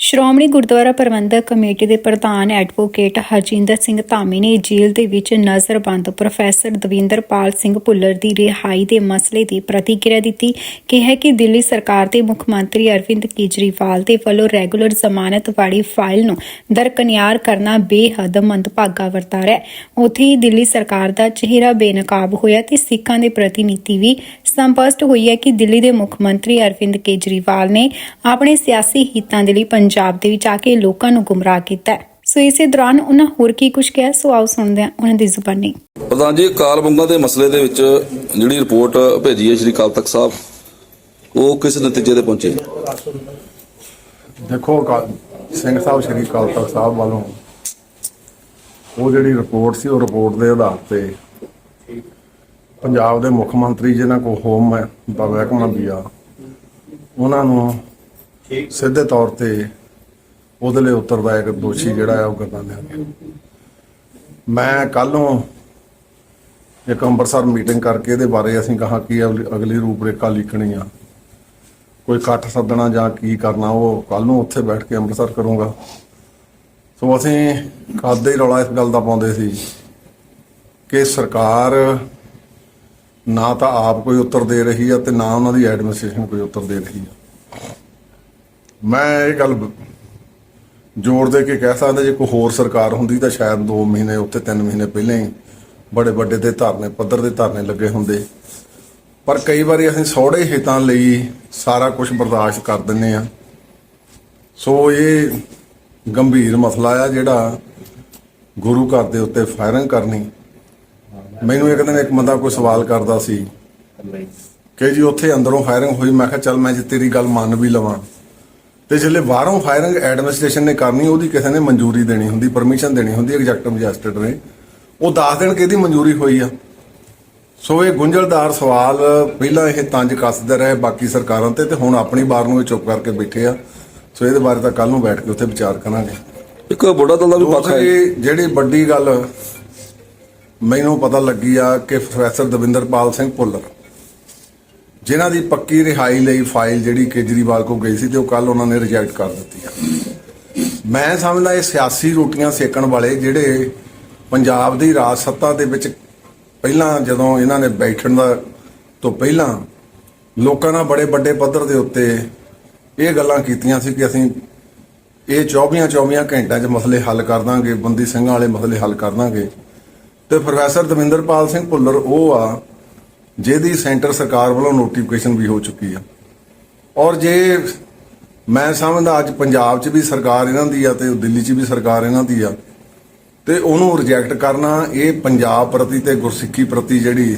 ਸ਼੍ਰੋਮਣੀ ਗੁਰਦੁਆਰਾ ਪ੍ਰਬੰਧਕ committee ਦੇ ਪ੍ਰਧਾਨ advocate Harjinder Singh Dhami ਨੇ ਜੇਲ੍ਹ ਦੇ ਵਿੱਚ ਨਜ਼ਰਬੰਦ ਪ੍ਰੋਫੈਸਰ ਦਵਿੰਦਰਪਾਲ ਸਿੰਘ ਭੁੱਲਰ ਦੀ ਰਿਹਾਈ ਦੇ ਮਸਲੇ ਦੀ ਪ੍ਰਤੀਕਿਰਿਆ ਦਿੱਤੀ। ਕਿ ਹੈ ਕਿ ਦਿੱਲੀ ਸਰਕਾਰ ਤੇ ਮੁੱਖ ਮੰਤਰੀ ਅਰਵਿੰਦ ਕੇਜਰੀਵਾਲ ਦੇ ਵੱਲੋਂ ਰੈਗੂਲਰ ਜ਼ਮਾਨਤ ਵਾਲੀ ਫਾਈਲ ਨੂੰ ਦਰਕਨਿਆਰ ਕਰਨਾ ਬੇਹੱਦ ਮੰਦਭਾਗਾ ਵਰਤਾਰਾ ਹੈ। ਉੱਥੇ ਹੀ ਦਿੱਲੀ ਸਰਕਾਰ ਦਾ ਚਿਹਰਾ ਬੇਨਕਾਬ ਹੋਇਆ ਤੇ ਸਿੱਖਾਂ ਦੇ ਪ੍ਰਤੀਨਿਧੀ ਵੀ ਸਪਸ਼ਟ ਹੋਈ ਹੈ ਕਿ ਦਿੱਲੀ ਦੇ ਮੁੱਖ ਮੰਤਰੀ ਅਰਵਿੰਦ ਕੇਜਰੀਵਾਲ ਨੇ ਆਪਣੇ ਸਿਆਸੀ ਹਿੱਤਾਂ ਦੇ ਲਈ ਪੰਜਾਬ ਦੇ ਵਿੱਚ ਆ ਕੇ ਲੋਕਾਂ ਨੂੰ ਗੁੰਮਰਾਹ ਕੀਤਾ ਹੈ। ਸੋ ਇਸੇ ਦੌਰਾਨ ਉਹਨਾਂ ਹੋਰ ਕੀ ਕੁਝ ਕਿਹਾ? ਸੋ ਆਓ ਸੁਣਦੇ ਹਾਂ ਉਹਨਾਂ ਦੀ ਜ਼ੁਬਾਨੀ। ਪ੍ਰਧਾਨ ਜੀ ਕਾਲ ਬੰਗਾ ਦੇ ਮਸਲੇ ਦੇ ਵਿੱਚ ਜਿਹੜੀ ਰਿਪੋਰਟ ਭੇਜੀ ਹੈ ਸ਼੍ਰੀ ਅਕਾਲ ਤਖਤ ਸਾਹਿਬ ਉਹ ਕਿਸ ਨਤੀਜੇ ਤੇ ਪਹੁੰਚੇ? ਦੇਖੋ ਸਿੰਘ ਸਾਹਿਬ ਸ਼੍ਰੀ ਅਕਾਲ ਤਖਤ ਸਾਹਿਬ ਵੱਲੋਂ ਉਹ ਜਿਹੜੀ ਰਿਪੋਰਟ ਸੀ ਉਹ ਰਿਪੋਰਟ ਦੇ ਆਧਾਰ ਤੇ ਪੰਜਾਬ ਦੇ ਮੁੱਖ ਮੰਤਰੀ ਜਿਹਨਾਂ ਕੋ ਹੋਮ ਹੈ ਦਾ ਮਹਿਕਮਾ ਉਹਨਾਂ ਨੂੰ ਸਿੱਧੇ ਤੌਰ ਤੇ ਉਹਦੇ ਲਈ ਉੱਤਰਦਾਇਕ ਦੋਸ਼ੀ ਜਿਹੜਾ ਹੈ ਉਹ ਕਰਨਾ ਲਿਆ ਮੈਂ ਕੱਲ ਇੱਕ ਅੰਮ੍ਰਿਤਸਰ ਮੀਟਿੰਗ ਕਰਕੇ ਇਹਦੇ ਬਾਰੇ ਅਸੀਂ ਕਹਾ ਕਿ ਅਗਲੀ ਅਗਲੀ ਰੂਪਰੇਖਾ ਲਿਖਣੀ ਆ। ਕੋਈ ਇਕੱਠ ਸੱਦਣਾ ਜਾਂ ਕੀ ਕਰਨਾ, ਉਹ ਕੱਲ ਨੂੰ ਉੱਥੇ ਬੈਠ ਕੇ ਅੰਮ੍ਰਿਤਸਰ ਕਰੂੰਗਾ। ਸੋ ਅਸੀਂ ਕਾਦੇ ਹੀ ਰੌਲਾ ਇਸ ਗੱਲ ਦਾ ਪਾਉਂਦੇ ਸੀ ਕਿ ਸਰਕਾਰ ਨਾ ਤਾਂ ਆਪ ਕੋਈ ਉੱਤਰ ਦੇ ਰਹੀ ਆ ਤੇ ਨਾ ਉਹਨਾਂ ਦੀ ਐਡਮਿਨਿਸਟ੍ਰੇਸ਼ਨ ਕੋਈ ਉੱਤਰ ਦੇ ਰਹੀ ਆ। ਮੈਂ ਇਹ ਗੱਲ ਜ਼ੋਰ ਦੇ ਕੇ ਕਹਿ ਸਕਦਾ ਜੇ ਕੋਈ ਹੋਰ ਸਰਕਾਰ ਹੁੰਦੀ ਤਾਂ ਸ਼ਾਇਦ 2 ਮਹੀਨੇ ਉੱਤੇ 3 ਮਹੀਨੇ ਪਹਿਲਾਂ ਹੀ ਬੜੇ ਵੱਡੇ ਦੇ ਧਰਨੇ, ਪੱਧਰ ਦੇ ਧਰਨੇ ਲੱਗੇ ਹੁੰਦੇ। ਪਰ ਕਈ ਵਾਰੀ ਅਸੀਂ ਸੌੜੇ ਹਿੱਤਾਂ ਲਈ ਸਾਰਾ ਕੁਝ ਬਰਦਾਸ਼ਤ ਕਰ ਦਿੰਨੇ ਆ ਸੋ ਇਹ ਗੰਭੀਰ ਮਸਲਾ ਆ ਜਿਹੜਾ ਗੁਰੂ ਘਰ ਦੇ ਉੱਤੇ ਫਾਇਰਿੰਗ ਕਰਨੀ ਮੈਨੂੰ ਇੱਕ ਦਿਨ ਇੱਕ ਬੰਦਾ ਕੋਈ ਸਵਾਲ ਕਰਦਾ ਸੀ ਕਿ ਜੀ ਉੱਥੇ ਅੰਦਰੋਂ ਫਾਇਰਿੰਗ ਹੋਈ ਮੈਂ ਕਿਹਾ ਚੱਲ ਮੈਂ ਜੇ ਤੇਰੀ ਗੱਲ ਮੰਨ ਵੀ ਲਵਾਂ। ਤੇ ਜਿਹੜੇ ਬਾਹਰੋਂ ਫਾਇਰਿੰਗ ਐਡਮਿਨਿਸਟ੍ਰੇਸ਼ਨ ਨੇ ਕਰਨੀ ਉਹਦੀ ਕਿਸੇ ਨੇ ਮਨਜ਼ੂਰੀ ਦੇਣੀ ਹੁੰਦੀ ਪਰਮਿਸ਼ਨ ਦੇਣੀ ਹੁੰਦੀ ਐਗਜ਼ੈਕਟਿਵ ਮੈਜਿਸਟਰੇਟ ਨੇ। ਉਹ ਦੱਸ ਦੇਣ ਕਿ ਇਹਦੀ ਮਨਜ਼ੂਰੀ ਹੋਈ ਆ? ਸੋ ਇਹ ਗੁੰਝਲਦਾਰ ਸਵਾਲ ਪਹਿਲਾਂ ਇਹ ਤੰਜ ਕੱਸਦੇ ਰਹੇ ਬਾਕੀ ਸਰਕਾਰਾਂ ਤੇ ਤੇ ਹੁਣ ਆਪਣੀ ਬਾਰ ਨੂੰ ਇਹ ਚੁੱਪ ਕਰਕੇ ਬੈਠੇ ਆ। ਸੋ ਇਹਦੇ ਬਾਰੇ ਤਾਂ ਕੱਲ ਨੂੰ ਬੈਠ ਕੇ ਉੱਥੇ ਵਿਚਾਰ ਕਰਾਂਗੇ। ਇੱਕ ਬੁੱਢਾ ਦਲ ਦਾ ਵੀ ਪੱਖ ਹੈ। ਜਿਹੜੀ ਵੱਡੀ ਗੱਲ ਮੈਨੂੰ ਪਤਾ ਲੱਗੀ ਆ ਕਿ ਪ੍ਰੋਫੈਸਰ ਦਵਿੰਦਰਪਾਲ ਸਿੰਘ ਭੁੱਲਰ, ਜਿਨ੍ਹਾਂ ਦੀ ਪੱਕੀ ਰਿਹਾਈ ਲਈ ਫਾਈਲ ਜਿਹੜੀ ਕੇਜਰੀਵਾਲ ਕੋ ਗਈ ਸੀ ਤੇ ਉਹ ਕੱਲ ਉਹਨਾਂ ਨੇ ਰਿਜੈਕਟ ਕਰ ਦਿੱਤੀ ਆ। ਮੈਂ ਸਮਝਦਾ ਇਹ ਸਿਆਸੀ ਰੋਟੀਆਂ ਸੇਕਣ ਵਾਲੇ ਜਿਹੜੇ ਪੰਜਾਬ ਦੀ ਰਾਜ ਸੱਤਾ ਦੇ ਵਿੱਚ ਪਹਿਲਾਂ ਜਦੋਂ ਇਹਨਾਂ ਨੇ ਬੈਠਣ ਦਾ ਤੋਂ ਪਹਿਲਾਂ ਲੋਕਾਂ ਨਾਲ ਬੜੇ ਵੱਡੇ ਪੱਧਰ ਦੇ ਉੱਤੇ ਇਹ ਗੱਲਾਂ ਕੀਤੀਆਂ ਸੀ ਕਿ ਅਸੀਂ ਇਹ 24 24 ਘੰਟਿਆਂ 'ਚ ਮਸਲੇ ਹੱਲ ਕਰ ਦਾਂਗੇ, ਬੰਦੀ ਸਿੰਘਾਂ ਵਾਲੇ ਮਸਲੇ ਹੱਲ ਕਰ ਦਾਂਗੇ। ਤੇ ਪ੍ਰੋਫੈਸਰ ਦਵਿੰਦਰਪਾਲ ਸਿੰਘ ਭੁੱਲਰ, ਉਹ ਆ, ਜਿਹਦੀ ਸੈਂਟਰ ਸਰਕਾਰ ਵੱਲੋਂ ਨੋਟੀਫਿਕੇਸ਼ਨ ਵੀ ਹੋ ਚੁੱਕੀ ਆ। ਔਰ ਜੇ ਮੈਂ ਸਮਝਦਾ ਅੱਜ ਪੰਜਾਬ 'ਚ ਵੀ ਸਰਕਾਰ ਇਹਨਾਂ ਦੀ ਆ ਤੇ ਦਿੱਲੀ 'ਚ ਵੀ ਸਰਕਾਰ ਇਹਨਾਂ ਦੀ ਆ, ਤੇ ਉਹਨੂੰ ਰਿਜੈਕਟ ਕਰਨਾ, ਇਹ ਪੰਜਾਬ ਪ੍ਰਤੀ ਤੇ ਗੁਰਸਿੱਖੀ ਪ੍ਰਤੀ ਜਿਹੜੀ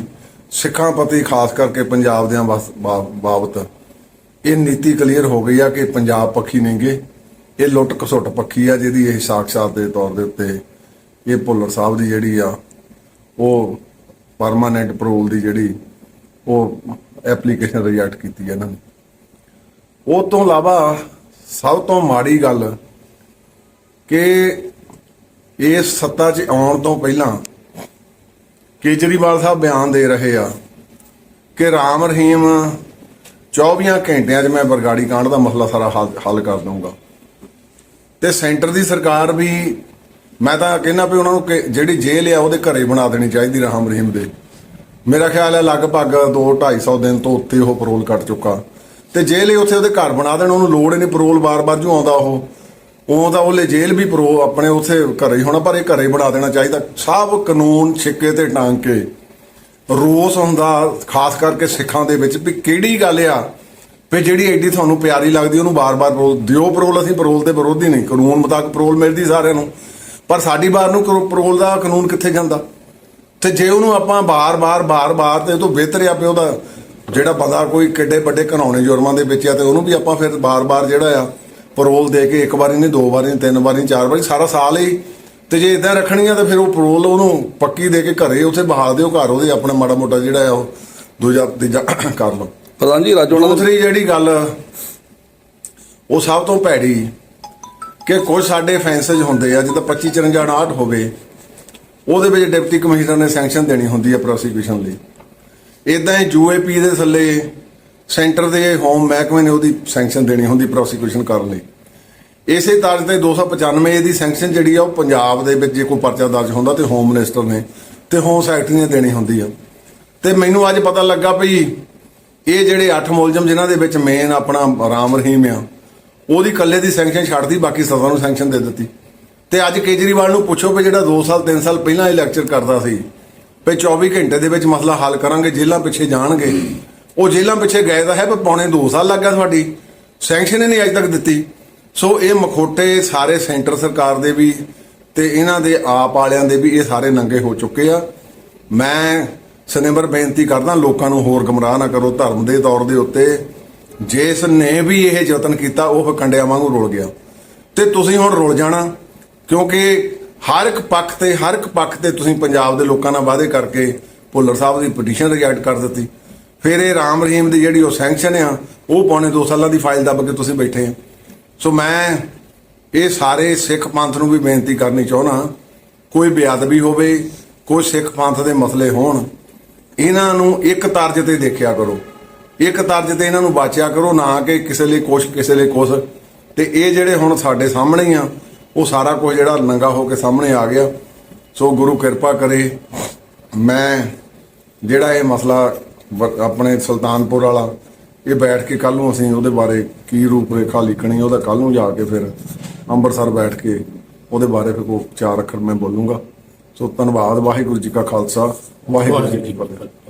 ਸਿੱਖਾਂ ਪ੍ਰਤੀ ਖਾਸ ਕਰਕੇ ਪੰਜਾਬ ਦਿਆਂ ਬਸ- ਬਾ- ਬਾਬਤ, ਇਹ ਨੀਤੀ ਕਲੀਅਰ ਹੋ ਗਈ ਆ ਕਿ ਪੰਜਾਬ ਪੱਖੀ ਨਹੀਂਗੇ ਇਹ ਲੁੱਟ ਖਸੁੱਟ ਪੱਖੀ ਆ, ਜਿਹਦੀ ਇਹ ਸਾਖਸ਼ਾਤ ਦੇ ਤੌਰ ਦੇ ਉੱਤੇ ਇਹ ਭੁੱਲਰ ਸਾਹਿਬ ਦੀ ਜਿਹੜੀ ਆ ਉਹ ਪਰਮਾਨੈਂਟ ਪਰੋਲ ਦੀ ਜਿਹੜੀ ਉਹ ਐਪਲੀਕੇਸ਼ਨ ਰਿਜੈਕਟ ਕੀਤੀ ਹੈ ਇਹਨਾਂ ਨੇ। ਉਹ ਤੋਂ ਇਲਾਵਾ ਸਭ ਤੋਂ ਮਾੜੀ ਗੱਲ ਕਿ ਇਸ ਸੱਤਾ 'ਚ ਆਉਣ ਤੋਂ ਪਹਿਲਾਂ ਕੇਜਰੀਵਾਲ ਸਾਹਿਬ ਬਿਆਨ ਦੇ ਰਹੇ ਆ ਕਿ ਰਾਮ ਰਹੀਮ 24 ਘੰਟਿਆਂ 'ਚ ਮੈਂ ਬਰਗਾੜੀ ਕਾਂਡ ਦਾ ਮਸਲਾ ਸਾਰਾ ਹੱਲ- ਹੱਲ ਕਰ ਦਊਂਗਾ। ਤੇ ਸੈਂਟਰ ਦੀ ਸਰਕਾਰ ਵੀ ਮੈਂ ਤਾਂ ਕਹਿੰਦਾ ਵੀ ਉਹਨਾਂ ਨੂੰ ਕਿ ਜਿਹੜੀ ਜੇਲ੍ਹ ਆ ਉਹਦੇ ਘਰੇ ਬਣਾ ਦੇਣੀ ਚਾਹੀਦੀ ਰਾਮ ਰਹੀਮ ਦੇ। ਮੇਰਾ ਖਿਆਲ ਹੈ ਲਗਭਗ 2 250 ਦਿਨ ਤੋਂ ਉੱਤੇ ਉਹ ਪਰੋਲ ਕੱਟ ਚੁੱਕਾ। ਤੇ ਜੇਲ੍ਹ ਹੀ ਉੱਥੇ ਉਹਦੇ ਘਰ ਬਣਾ ਦੇਣ, ਉਹਨੂੰ ਲੋੜ ਹੀ ਨਹੀਂ ਪਰੋਲ ਬਾਰ-ਬਾਰ ਜੂ ਆਉਂਦਾ ਉਹ। ਉਹ ਤਾਂ ਉਹਲੇ ਜੇਲ੍ਹ ਵੀ ਪਰੋ ਆਪਣੇ ਉੱਥੇ ਘਰੇ ਹੀ ਹੋਣਾ, ਪਰ ਇਹ ਘਰੇ ਹੀ ਬਣਾ ਦੇਣਾ ਚਾਹੀਦਾ। ਸਭ ਕਾਨੂੰਨ ਛਿੱਕੇ ਤੇ ਟਾਂਗ ਕੇ ਰੋਸ ਹੁੰਦਾ ਖਾਸ ਕਰਕੇ ਸਿੱਖਾਂ ਦੇ ਵਿੱਚ ਵੀ ਕਿਹੜੀ ਗੱਲ ਆ ਵੀ ਜਿਹੜੀ ਐਡੀ ਤੁਹਾਨੂੰ ਪਿਆਰੀ ਲੱਗਦੀ, ਉਹਨੂੰ ਬਾਰ-ਬਾਰ ਪਰੋਲ ਦਿਓ ਪਰੋਲ ਅਸੀਂ ਪਰੋਲ ਦੇ ਵਿਰੋਧੀ ਨਹੀਂ। ਕਾਨੂੰਨ ਮੁਤਾਬਕ ਪਰੋਲ ਮਿਲਦੀ ਸਾਰਿਆਂ ਨੂੰ। ਪਰ ਸਾਡੀ ਬਾਰ ਨੂੰ ਪਰੋਲ ਦਾ ਕਾਨੂੰਨ ਕਿੱਥੇ ਜਾਂਦਾ? ਤੇ ਜੇ ਉਹਨੂੰ ਆਪਾਂ ਬਾਰ-ਬਾਰ ਬਾਰ-ਬਾਰ ਤੇ ਇਹ ਤੋਂ ਬਿਹਤਰ ਆ ਵੀ ਉਹਦਾ ਜਿਹੜਾ ਬੰਦਾ ਕੋਈ ਕਿੱਡੇ ਵੱਡੇ ਘਨਾਉਣੇ ਜੁਰਮਾਂ ਦੇ ਵਿੱਚ ਆ ਤੇ ਉਹਨੂੰ ਵੀ ਆਪਾਂ ਫਿਰ ਬਾਰ-ਬਾਰ ਜਿਹੜਾ ਆ ਪਰੋਲ ਦੇ ਕੇ ਇੱਕ ਵਾਰੀ ਨਹੀਂ ਦੋ ਵਾਰੀ ਨਹੀਂ ਤਿੰਨ ਵਾਰੀ ਨਹੀਂ ਚਾਰ ਵਾਰੀ ਸਾਰਾ ਸਾਲ ਹੀ ਤੇ ਜੇ ਇਦਾਂ ਰੱਖਣੀ ਆ ਤਾਂ ਫਿਰ ਉਹ ਪਰੋਲ ਉਹਨੂੰ ਪੱਕੀ ਦੇ ਕੇ ਘਰੇ ਉੱਥੇ ਬਹਾ ਦਿਓ ਘਰ ਉਹਦੇ ਆਪਣਾ ਮਾੜਾ ਮੋਟਾ ਜਿਹੜਾ ਆ ਉਹ ਦੂਜਾ ਤੀਜਾ ਕਰ ਲਓ। ਪ੍ਰਧਾਨ ਜੀ ਰਾਜੋਣਾ ਦੇ ਦੂਸਰੀ ਜਿਹੜੀ ਗੱਲ ਉਹ ਸਭ ਤੋਂ ਭੈੜੀ ਕਿ ਕੁਝ ਸਾਡੇ ਫੈਂਸੇਜ ਹੁੰਦੇ ਆ, ਜਿੱਦਾਂ 25 54 59 ਹੋਵੇ, ਉਹਦੇ ਵਿੱਚ ਡਿਪਟੀ ਕਮਿਸ਼ਨਰ ਨੇ ਸੈਂਕਸ਼ਨ ਦੇਣੀ ਹੁੰਦੀ ਹੈ ਪ੍ਰੋਸੀਕਿਊਸ਼ਨ ਲਈ। ਇਦਾਂ ਹੀ ਯੂਏਪੀ ਦੇ ਥੱਲੇ, ਸੈਂਟਰ ਦੇ ਹੋਮ ਮਹਿਕਮੇ ਨੇ ਉਹਦੀ ਸੈਂਕਸ਼ਨ ਦੇਣੀ ਹੁੰਦੀ ਪ੍ਰੋਸੀਕਿਊਸ਼ਨ ਕਰਨ ਲਈ। ਇਸੇ ਤਰ੍ਹਾਂ ਤੇ 295 ਦੀ ਸੈਂਕਸ਼ਨ ਜਿਹੜੀ ਆ, ਉਹ ਪੰਜਾਬ ਦੇ ਵਿੱਚ ਜੇ ਕੋਈ ਪਰਚਾ ਦਰਜ ਹੁੰਦਾ ਤੇ ਹੋਮ ਮਿਨਿਸਟਰ ਨੇ, ਤੇ ਹੋਮ ਸੈਕਟਰੀ ਨੇ ਦੇਣੀ ਹੁੰਦੀ ਆ। ਤੇ ਮੈਨੂੰ ਅੱਜ ਪਤਾ ਲੱਗਾ ਵੀ ਇਹ ਜਿਹੜੇ 8 ਮੁਲਜ਼ਮ ਜਿਨ੍ਹਾਂ ਦੇ ਵਿੱਚ ਮੇਨ ਆਪਣਾ ਰਾਮ ਰਹੀਮ ਆ ਉਹਦੀ ਇਕੱਲੇ ਦੀ ਸੈਂਕਸ਼ਨ ਛੱਡਦੀ ਬਾਕੀ ਸਭਾ ਨੂੰ ਸੈਂਕਸ਼ਨ ਦੇ ਦਿੱਤੀ। ਤੇ ਅੱਜ ਕੇਜਰੀਵਾਲ ਨੂੰ ਪੁੱਛੋ ਵੀ ਜਿਹੜਾ 2 ਸਾਲ 3 ਸਾਲ ਪਹਿਲਾਂ ਇਹ ਲੈਕਚਰ ਕਰਦਾ ਸੀ, ਵੀ 24 ਘੰਟੇ ਦੇ ਵਿੱਚ ਮਸਲਾ ਹੱਲ ਕਰਾਂਗੇ, ਜੇਲ੍ਹਾਂ ਪਿੱਛੇ ਜਾਣਗੇ। ਉਹ ਜੇਲ੍ਹਾਂ ਪਿੱਛੇ ਗਏ ਤਾਂ ਹੈ, ਪਰ ਪੌਣੇ 2 ਸਾਲ ਲੱਗ ਗਿਆ ਤੁਹਾਡੀ। ਸੈਂਕਸ਼ਨ ਹੀ ਨਹੀਂ ਅਜੇ ਤੱਕ ਦਿੱਤੀ। ਸੋ ਇਹ ਮਖੋਟੇ ਸਾਰੇ ਸੈਂਟਰ ਸਰਕਾਰ ਦੇ ਵੀ ਤੇ ਇਹਨਾਂ ਦੇ ਆਪ ਵਾਲਿਆਂ ਦੇ ਵੀ ਇਹ ਸਾਰੇ ਨੰਗੇ ਹੋ ਚੁੱਕੇ ਆ। ਮੈਂ ਸਨੇਮਰ ਬੇਨਤੀ ਕਰਦਾ, ਲੋਕਾਂ ਨੂੰ ਹੋਰ ਗਮਰਾਹ ਨਾ ਕਰੋ ਧਰਮ ਦੇ ਤੌਰ ਦੇ ਉੱਤੇ। ਜਿਸ ਨੇ ਵੀ ਇਹ ਯਤਨ ਕੀਤਾ, ਉਹ ਫਿਰ ਕੰਡਿਆਂ ਵਾਂਗੂ ਰੁਲ ਗਿਆ। ਤੇ ਤੁਸੀਂ ਹੁਣ ਰੁਲ ਜਾਣਾ, ਕਿਉਂਕਿ ਹਰ ਇੱਕ ਪੱਖ ਤੇ, ਹਰ ਇੱਕ ਪੱਖ ਤੇ ਤੁਸੀਂ ਪੰਜਾਬ ਦੇ ਲੋਕਾਂ ਨਾਲ ਵਾਅਦੇ ਕਰਕੇ ਭੁੱਲਰ ਸਾਹਿਬ ਦੀ ਪਟੀਸ਼ਨ ਰਿਜੈਕਟ ਕਰ ਦਿੱਤੀ। ਫਿਰ ਇਹ ਰਾਮ ਰਹੀਮ ਦੀ ਜਿਹੜੀ ਉਹ ਸੈਂਕਸ਼ਨ ਆ, ਉਹ ਪੌਣੇ 2 ਸਾਲਾਂ ਦੀ ਫਾਈਲ ਦੱਬ ਕੇ ਤੁਸੀਂ ਬੈਠੇ ਆ। ਸੋ ਮੈਂ ਇਹ ਸਾਰੇ ਸਿੱਖ ਪੰਥ ਨੂੰ ਵੀ ਬੇਨਤੀ ਕਰਨੀ ਚਾਹੁੰਦਾ ਕੋਈ ਬੇਅਦਬੀ ਹੋਵੇ, ਕੋਈ ਸਿੱਖ ਪੰਥ ਦੇ ਮਸਲੇ ਹੋਣ, ਇਹਨਾਂ ਨੂੰ ਇੱਕ ਤਰਜ ਤੇ ਦੇਖਿਆ ਕਰੋ। ਇੱਕ ਤਰਜ ਤੇ ਇਹਨਾਂ ਨੂੰ ਬਾਚਿਆ ਕਰੋ, ਨਾ ਕਿ ਕਿਸੇ ਲਈ ਕੁਛ, ਕਿਸੇ ਲਈ ਕੁਛ। ਤੇ ਇਹ ਜਿਹੜੇ ਹੁਣ ਸਾਡੇ ਸਾਹਮਣੇ ਹੀ ਆ, ਉਹ ਸਾਰਾ ਕੁਝ ਜਿਹੜਾ ਨੰਗਾ ਹੋ ਕੇ ਸਾਹਮਣੇ ਆ ਗਿਆ। ਸੋ ਗੁਰੂ ਕਿਰਪਾ ਕਰੇ, ਮੈਂ ਜਿਹੜਾ ਇਹ ਮਸਲਾ ਵ- ਆਪਣੇ ਸੁਲਤਾਨਪੁਰ ਵਾਲਾ, ਇਹ ਬੈਠ ਕੇ ਕੱਲ ਨੂੰ ਅਸੀਂ ਉਹਦੇ ਬਾਰੇ ਕੀ ਰੂਪ ਰੇਖਾ ਲਿਖਣੀ, ਉਹਦਾ ਕੱਲ ਨੂੰ ਜਾ ਕੇ ਫਿਰ ਅੰਮ੍ਰਿਤਸਰ ਬੈਠ ਕੇ ਉਹਦੇ ਬਾਰੇ ਫਿਰ ਕੋਈ ਚਾਰ ਅੱਖਰ ਮੈਂ ਬੋਲੂੰਗਾ। ਸੋ ਧੰਨਵਾਦ, ਵਾਹਿਗੁਰੂ ਜੀ ਕਾ ਖਾਲਸਾ, ਵਾਹਿਗੁਰੂ ਜੀ ਕੀ ਫਤਿਹ।